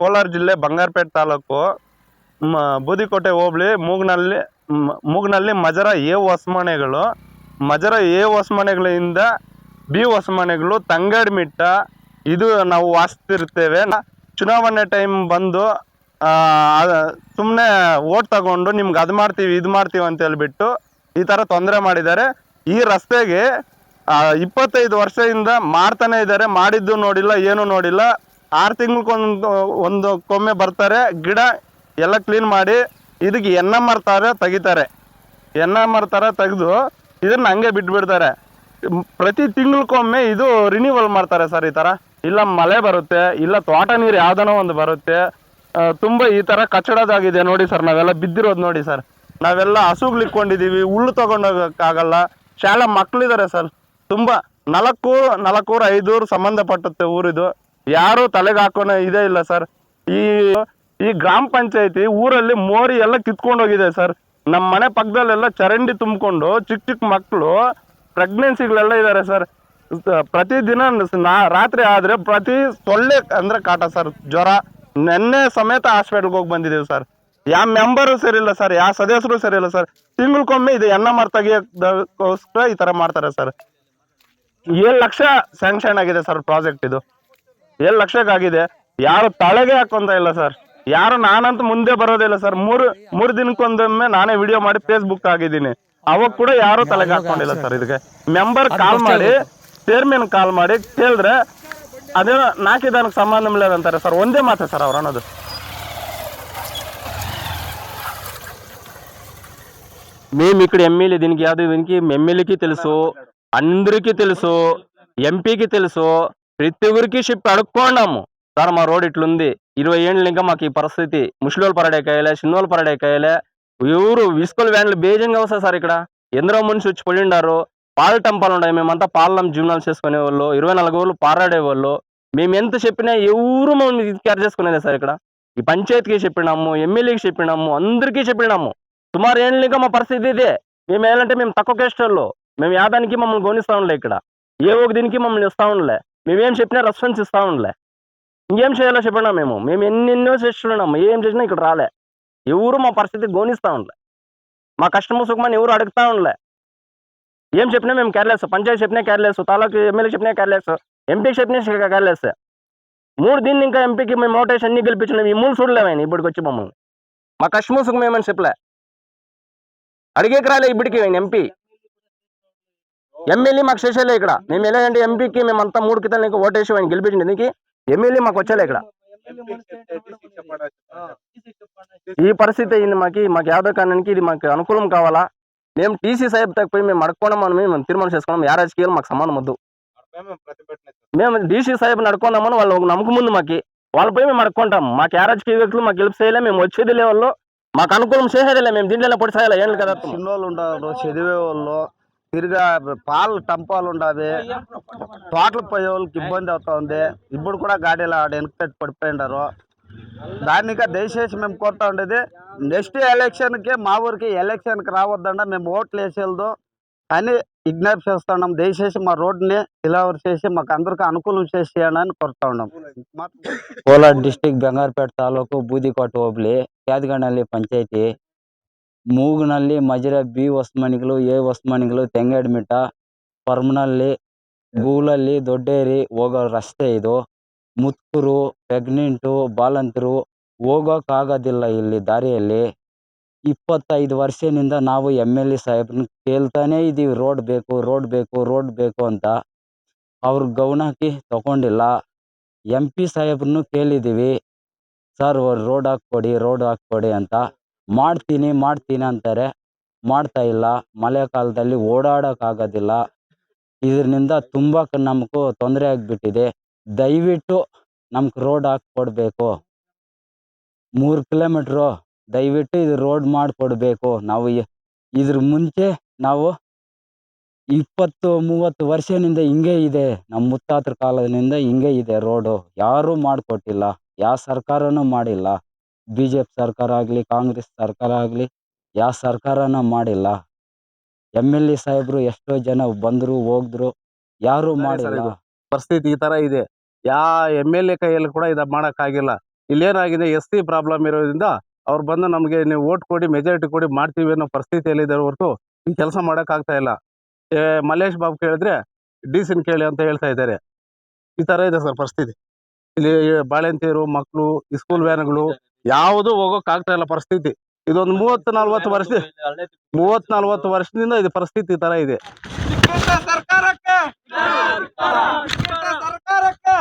ಕೋಲಾರ ಜಿಲ್ಲೆ ಬಂಗಾರಪೇಟೆ ತಾಲೂಕು ಬೂದಿಕೋಟೆ, ಹೋಬಳಿ ಮೂಗ್ನಲ್ಲಿ ಮೂಗ್ನಲ್ಲಿ ಮಜರ ಎ ಹೊಸ್ಮನೆಗಳು. ಮಜರ ಎ ಹೊಸ್ಮನೆಗಳಿಂದ ಬಿ ಹೊಸಮನೆಗಳು ತಂಗಡ್ಮಿಟ್ಟ ಇದು ನಾವು ವಾಸಿಸ್ತಿರ್ತೇವೆ. ಚುನಾವಣೆ ಟೈಮ್ ಬಂದು ಸುಮ್ಮನೆ ಓಟ್ ತಗೊಂಡು ನಿಮ್ಗೆ ಅದು ಮಾಡ್ತೀವಿ, ಇದು ಮಾಡ್ತೀವಿ ಅಂತ ಹೇಳ್ಬಿಟ್ಟು ಈ ಥರ ತೊಂದರೆ ಮಾಡಿದ್ದಾರೆ. ಈ ರಸ್ತೆಗೆ ಇಪ್ಪತ್ತೈದು ವರ್ಷದಿಂದ ಮಾಡ್ತಾನೆ ಇದ್ದಾರೆ. ಮಾಡಿದ್ದು ನೋಡಿಲ್ಲ, ಏನು ನೋಡಿಲ್ಲ. ಆರು ತಿಂಗಳಿಗೊಂದು ಒಂದು ಕೊಮ್ಮೆ ಬರ್ತಾರೆ, ಗಿಡ ಎಲ್ಲ ಕ್ಲೀನ್ ಮಾಡಿ ಇದಕ್ಕೆ ಎನ್ನ ಮರ್ತಾರೆ ತೆಗಿತಾರೆ. ಎನ್ನ ಮಾರ್ತಾರೆ ತೆಗೆದು ಇದನ್ನ ಹಂಗೆ ಬಿಟ್ಬಿಡ್ತಾರೆ. ಪ್ರತಿ ತಿಂಗಳಿಗೊಮ್ಮೆ ಇದು ರಿನ್ಯೂವಲ್ ಮಾಡ್ತಾರೆ ಸರ್ ಈ ಥರ ಇಲ್ಲ ಮಳೆ ಬರುತ್ತೆ, ಇಲ್ಲ ತೋಟ ನೀರು ಯಾವ್ದನೋ ಒಂದು ಬರುತ್ತೆ. ತುಂಬ ಈ ಥರ ಕಚ್ಚಡದಾಗಿದೆ ನೋಡಿ ಸರ್, ನಾವೆಲ್ಲ ಬಿದ್ದಿರೋದು ನೋಡಿ ಸರ್. ನಾವೆಲ್ಲ ಹಸುಗಳಿಕ್ಕೊಂಡಿದ್ದೀವಿ ಹುಲ್ಲು ತಗೊಂಡೋಗಕ್ಕಾಗಲ್ಲ. ಶಾಲಾ ಮಕ್ಕಳಿದ್ದಾರೆ ಸರ್. ತುಂಬ ನಾಲ್ಕು ನಾಲ್ಕೂರು ಐದೂರು ಸಂಬಂಧಪಟ್ಟತ್ತೆ ಊರಿದು. ಯಾರು ತಲೆಗೆ ಹಾಕೋಣ ಇದೇ ಇಲ್ಲ, ಸರ್. ಈ ಈ ಗ್ರಾಮ ಪಂಚಾಯತಿ ಊರಲ್ಲಿ ಮೋರಿ ಎಲ್ಲ ಕಿತ್ಕೊಂಡು ಹೋಗಿದೆ ಸರ್. ನಮ್ಮ ಮನೆ ಪಕ್ಕದಲ್ಲೆಲ್ಲ ಚರಂಡಿ ತುಂಬಿಕೊಂಡು ಚಿಕ್ಕ ಚಿಕ್ಕ ಮಕ್ಕಳು ಪ್ರೆಗ್ನೆನ್ಸಿಗಳೆಲ್ಲ ಇದ್ದಾರೆ ಸರ್. ಪ್ರತಿದಿನ ನಾ, ರಾತ್ರಿ ಆದರೆ ಪ್ರತಿ ಸೊಳ್ಳೆ ಅಂದರೆ ಕಾಟ, ಸರ್. ಜ್ವರ, ನೆನ್ನೆ ಸಮೇತ ಹಾಸ್ಪಿಟ್ಲ್ಗೆ ಹೋಗಿ ಬಂದಿದ್ದೀವಿ, ಸರ್. ಯಾವ ಮೆಂಬರು ಸರಿಯಿಲ್ಲ ಸರ್. ಯಾವ ಸದಸ್ಯರು ಸರಿಯಿಲ್ಲ ಸರ್. ತಿಂಗ್ಳಿಗೊಮ್ಮೆ ಇದು ಎನ್ನ ಮರ ತೆಗಿಯೋಕ್ಕೋಸ್ಕರ ಈ ಥರ ಮಾಡ್ತಾರೆ, ಸರ್. ಏಳು ಲಕ್ಷ ಸ್ಯಾಂಕ್ಷನ್ ಆಗಿದೆ, ಸರ್ ಪ್ರಾಜೆಕ್ಟ್ ಇದು. ಏಳು ಲಕ್ಷಕ್ಕಾಗಿದೆ ಯಾರು ತಲೆಗೆ ಹಾಕೊಂತ ಇಲ್ಲ ಸರ್ ಯಾರು ನಾನಂತೂ ಮುಂದೆ ಬರೋದಿಲ್ಲ ಸರ್ ಮೂರು ಮೂರು ದಿನಕ್ಕೊಂದೊಮ್ಮೆ ನಾನೇ ವಿಡಿಯೋ ಮಾಡಿ ಫೇಸ್ಬುಕ್ ಆಗಿದ್ದೀನಿ ಅವಾಗ ಕೂಡ ಯಾರು ತಲೆಗೆ ಹಾಕೊಂಡಿಲ್ಲ ಸರ್ ಇದಕ್ಕೆ ಮೆಂಬರ್ ಕಾಲ್ ಮಾಡಿ ಚೇರ್ಮನ್ ಕಾಲ್ ಮಾಡಿ ಕೇಳಿದ್ರೆ ಅದೇನೋ ನಾಲ್ಕಿದಾನಕ್ಕೆ ಸಂಬಂಧ ಇಲ್ಲ ಅಂತಾರೆ ಸರ್ ಒಂದೇ ಮಾತೆ ಸರ್ ಅವ್ರು ಅನ್ನೋದು మేము ఇక్కడ ఎమ్మెల్యే దీనికి యాదు దీనికి ఎమ్మెల్యేకి తెలుసు అందరికీ తెలుసు ఎంపీకి తెలుసు ప్రతి ఊరికి చెప్పి అడుక్కోండాము. సార్ మా రోడ్ ఇట్లుంది. ఇరవై ఏళ్ళు ఇంకా మాకు ఈ పరిస్థితి. ముసలోళ్ళు పరడేకాయలే చిన్నోళ్ళు పరడేకాయలే ఎవరు విసుకల వ్యాన్లు బేజంగా వస్తాయి సార్ ఇక్కడ. ఎందరో మనిషి వచ్చి పడిండారు. పాల టంపాలు ఉన్నాయి. మేమంతా పాలనం జీవనాలు చేసుకునే వాళ్ళు ఇరవై నాలుగు రోజులు పారాడే వాళ్ళు మేము ఎంత చెప్పినా ఎవరు మమ్మల్ని కేర్ చేసుకునేది సార్ ఇక్కడ. ఈ పంచాయతీకి చెప్పినాము ఎమ్మెల్యేకి చెప్పినాము అందరికీ చెప్పినాము. సుమారు ఏళ్ళుగా మా పరిస్థితి ఇదే. మేము ఏంటంటే మేము తక్కువ కేస్టర్లో మేము యాదానికి మమ్మల్ని గోనిస్తా ఉండలే ఇక్కడ. ఏ ఒక దీనికి మమ్మల్ని ఇస్తా ఉండలే మేమేం చెప్పినా రెస్పాన్స్ ఇస్తా ఉండలే. ఇంకేం చేయాలో చెప్పినా మేము? మేము ఎన్నెన్నో చేస్తున్నాము. ఏం చేసినా ఇక్కడ రాలే. ఎవరు మా పరిస్థితి గోనిస్తా ఉండలే. మా కష్టము సుఖమని ఎవరు అడుగుతా ఉండలే. ఏం చెప్పినా మేము కేర్లెస్ పంచాయతీ చెప్పినా కేర్లెస్ తాలూకు ఎమ్మెల్యే చెప్పినా కేర్లెస్ ఎంపీకి చెప్పినా కేర్లెస్ మూడు దీన్ని ఇంకా ఎంపీకి మేము నోటేషన్ అన్ని గెలిపించలేము ఈ మూడు చూడలేమని ఇప్పటికి వచ్చి మమ్మల్ని. మా కష్టము సుఖం ఏమని చెప్పలే? అడిగేకి రాలే ఇప్పటికి ఆయన ఎంపీ. ఎమ్మెల్యే మాకు చేసేలే ఇక్కడ. మేము ఎలాగంటే ఎంపీకి మేమంతా మూడు కితాలు నీకు ఓటేసి ఆయన గెలిపించింది. దీనికి ఎమ్మెల్యే మాకు వచ్చేలే ఇక్కడ. ఈ పరిస్థితి అయింది మాకు. మాకు యాదవ్ కాలానికి ఇది మాకు అనుకూలం కావాలా? మేము టీసీ సాహెబ్ తగ్గిపోయి మేము అడుక్కోవడం మేము తీర్మానం చేసుకున్నాం. ఏ రాజకీయాలు మాకు సంబంధం వద్దు. మేము డీసీ సాహెబ్ నడుకున్నామని వాళ్ళు నమ్మకం ముందు మాకు. వాళ్ళపై మేము అడుక్కుంటాం మాకు ఏ రాజకీయ వ్యక్తులు మాకు గెలుపు చేయలే మేము వచ్చేది లెవెల్లో మాకు అనుకూలం చేసేదిలే మేము దీంట్లో పొడి సాయాలి కదా. చిన్నోళ్ళు ఉండరు చదివే వాళ్ళు. తిరిగా పాలు టంపాలు ఉండవి తోటలు పోయే వాళ్ళకి ఇబ్బంది అవుతా ఉంది. ఇప్పుడు కూడా గాడీలు ఆడ వెనకటి పడిపోయినారు దానిక దయచేసి మేము కోరుతా ఉండేది నెక్స్ట్ ఎలక్షన్కి మా ఊరికి ఎలక్షన్కి రావద్దండ మేము ఓట్లు వేసేదు అని చేస్తా ఉండము దయచేసి మా రోడ్ని ఇలావర్ చేసి మాకు అందరికీ అనుకూలం చేసేయాలని కోరుతా ఉన్నాం. కోలార్ డిస్టిక్ బెంగారపేట తాలూకు బూదికోట ఓబ్లి యాదగనల్లి పంచాయతీ ಮೂಗ್ನಲ್ಲಿ ಮಜರ ಬಿ ಹೊಸ್ಮನಿಗಳು ಎ ಹೊಸ್ಮನಿಗಳು ಅಡ್ಮಿಟ ಪರ್ಮನಲ್ಲಿ ಗೂಳಲ್ಲಿ ದೊಡ್ಡೇರಿ ಹೋಗೋ ರಸ್ತೆ ಇದು. ಮುತ್ಕೂರು ಪ್ರೆಗ್ನೆಂಟು ಬಾಲಂತರು ಹೋಗೋಕ್ಕಾಗೋದಿಲ್ಲ ಇಲ್ಲಿ ದಾರಿಯಲ್ಲಿ. ಇಪ್ಪತ್ತೈದು ವರ್ಷದಿಂದ ನಾವು ಎಂ ಎಲ್ ಎ ಸಾಹೇಬ್ರನ್ನ ಕೇಳ್ತಾನೇ ಇದ್ದೀವಿ ರೋಡ್ ಬೇಕು ರೋಡ್ ಬೇಕು ರೋಡ್ ಬೇಕು ಅಂತ. ಅವ್ರ ಗಮನಕ್ಕೆ ತಗೊಂಡಿಲ್ಲ. ಎಂ ಪಿ ಸಾಹೇಬ್ರನ್ನು ಕೇಳಿದ್ದೀವಿ. ಸರ್ ರೋಡ್ ಹಾಕ್ಕೊಡಿ ರೋಡ್ ಹಾಕ್ಕೊಡಿ ಅಂತ. ಮಾಡ್ತೀನಿ ಮಾಡ್ತೀನಿ ಅಂತಾರೆ. ಮಾಡ್ತಾ ಇಲ್ಲ. ಮಳೆಗಾಲದಲ್ಲಿ ಓಡಾಡೋಕ್ಕಾಗೋದಿಲ್ಲ. ಇದರಿಂದ ತುಂಬ ನಮಗೂ ತೊಂದರೆ ಆಗಿಬಿಟ್ಟಿದೆ. ದಯವಿಟ್ಟು ನಮ್ಗೆ ರೋಡ್ ಹಾಕ್ಕೊಡ್ಬೇಕು. ಮೂರು ಕಿಲೋಮೀಟ್ರು ದಯವಿಟ್ಟು ಇದು ರೋಡ್ ಮಾಡಿಕೊಡ್ಬೇಕು. ನಾವು ಇದ್ರ ಮುಂಚೆ ನಾವು ಇಪ್ಪತ್ತು, ಮೂವತ್ತು ವರ್ಷದಿಂದ ಹಿಂಗೆ ಇದೆ. ನಮ್ಮ ಮುತ್ತಾತ್ರ ಕಾಲದಿಂದ ಹಿಂಗೆ ಇದೆ ರೋಡು. ಯಾರೂ ಮಾಡಿಕೊಟ್ಟಿಲ್ಲ. ಯಾವ ಸರ್ಕಾರನೂ ಮಾಡಿಲ್ಲ. ಬಿ ಜೆ ಪಿ ಸರ್ಕಾರ ಆಗಲಿ ಕಾಂಗ್ರೆಸ್ ಸರ್ಕಾರ ಆಗಲಿ ಯಾವ ಸರ್ಕಾರನ ಮಾಡಿಲ್ಲ. ಎಂ ಎಲ್ ಎ ಸಾಹೇಬರು ಎಷ್ಟೋ ಜನ ಬಂದರು ಹೋದ್ರು ಯಾರು ಮಾಡಿಲ್ಲ. ಪರಿಸ್ಥಿತಿ ಈ ತರ ಇದೆ. ಯಾ ಎಂ ಎಲ್ ಎ ಕೈಯಲ್ಲಿ ಕೂಡ ಇದು ಮಾಡೋಕ್ಕಾಗಿಲ್ಲ. ಇಲ್ಲೇನಾಗಿದೆ ಎಸ್ ಸಿ ಪ್ರಾಬ್ಲಮ್ ಇರೋದ್ರಿಂದ ಅವ್ರು ಬಂದು ನಮಗೆ ನೀವು ಓಟ್ ಕೊಡಿ ಮೆಜಾರಿಟಿ ಕೊಡಿ ಮಾಡ್ತೀವಿ ಅನ್ನೋ ಪರಿಸ್ಥಿತಿಯಲ್ಲಿ ಇದ್ದಾರೆ ಹೊರತು ಈ ಕೆಲಸ ಮಾಡೋಕ್ಕಾಗ್ತಾ ಇಲ್ಲ. ಮಲ್ಲೇಶ್ ಬಾಬು ಕೇಳಿದ್ರೆ ಡಿ ಸಿನ್ ಕೇಳಿ ಅಂತ ಹೇಳ್ತಾ ಇದ್ದಾರೆ. ಈ ಥರ ಇದೆ ಸರ್ ಪರಿಸ್ಥಿತಿ. ಇಲ್ಲಿ ಬಾಳೆಂತೀರು ಮಕ್ಕಳು ಸ್ಕೂಲ್ ವ್ಯಾನ್ಗಳು ಯಾವುದು ಹೋಗೋಕ್ಕಾಗ್ತಾ ಇಲ್ಲ ಪರಿಸ್ಥಿತಿ. ಇದೊಂದು ಮೂವತ್ತು ನಲ್ವತ್ತು ವರ್ಷ ಮೂವತ್ತು ನಲ್ವತ್ತು ವರ್ಷದಿಂದ ಇದು ಪರಿಸ್ಥಿತಿ ತರ ಇದೆ. ಸರ್ಕಾರಕ್ಕೆ ಸರ್ಕಾರಕ್ಕೆ